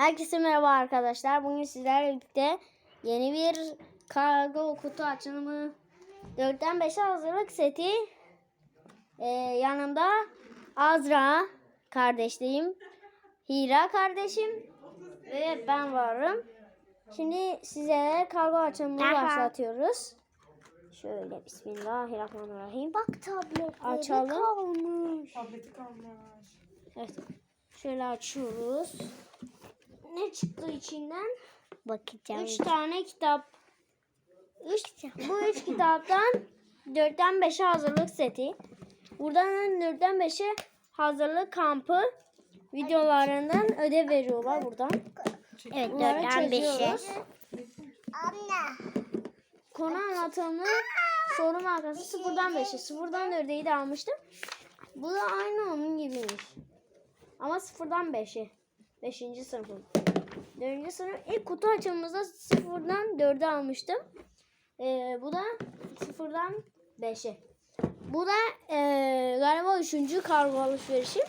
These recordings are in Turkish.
Herkese merhaba arkadaşlar. Bugün sizlerle birlikte yeni bir kargo kutu açılımı 4'ten 5'e hazırlık seti. Ee, yanımda Azra kardeşliğim, Hira kardeşim ve ben varım. Şimdi size kargo açılımını başlatıyoruz. Şöyle Bismillahirrahmanirrahim. Bak tabletleri Açalım. kalmış. Tableti kalmış. Evet. Şöyle açıyoruz. Ne çıktı içinden? Bakacağım. Üç tane kitap. Üç, bu üç kitaptan dörtten 5'e hazırlık seti. Buradan dörtten 5'e hazırlık kampı videolarından ödev veriyorlar buradan. Evet dörtten beşe. Anne. Konu anlatımı soru markası sıfırdan 5'e. Sıfırdan 4'e de almıştım. Bu da aynı onun gibiymiş. Ama sıfırdan 5'e. 5. sınıfım. 4. sınıf ilk kutu açılımımızda sıfırdan 4'e almıştım. Ee, bu da sıfırdan 5'e. Bu da ee, galiba 3. kargo alışverişim.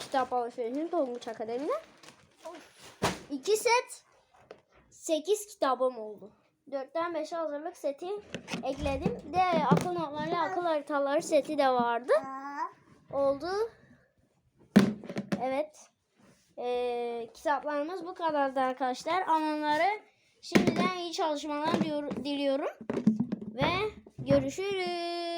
Kitap alışverişim Tonguç Akademi'de. 2 set 8 kitabım oldu. 4'ten 5'e hazırlık seti ekledim. Bir de akıl notları, akıl haritaları seti de vardı. Oldu. Evet. Ee, kitaplarımız bu kadardı arkadaşlar. Anonları şimdiden iyi çalışmalar diliyorum. Ve görüşürüz.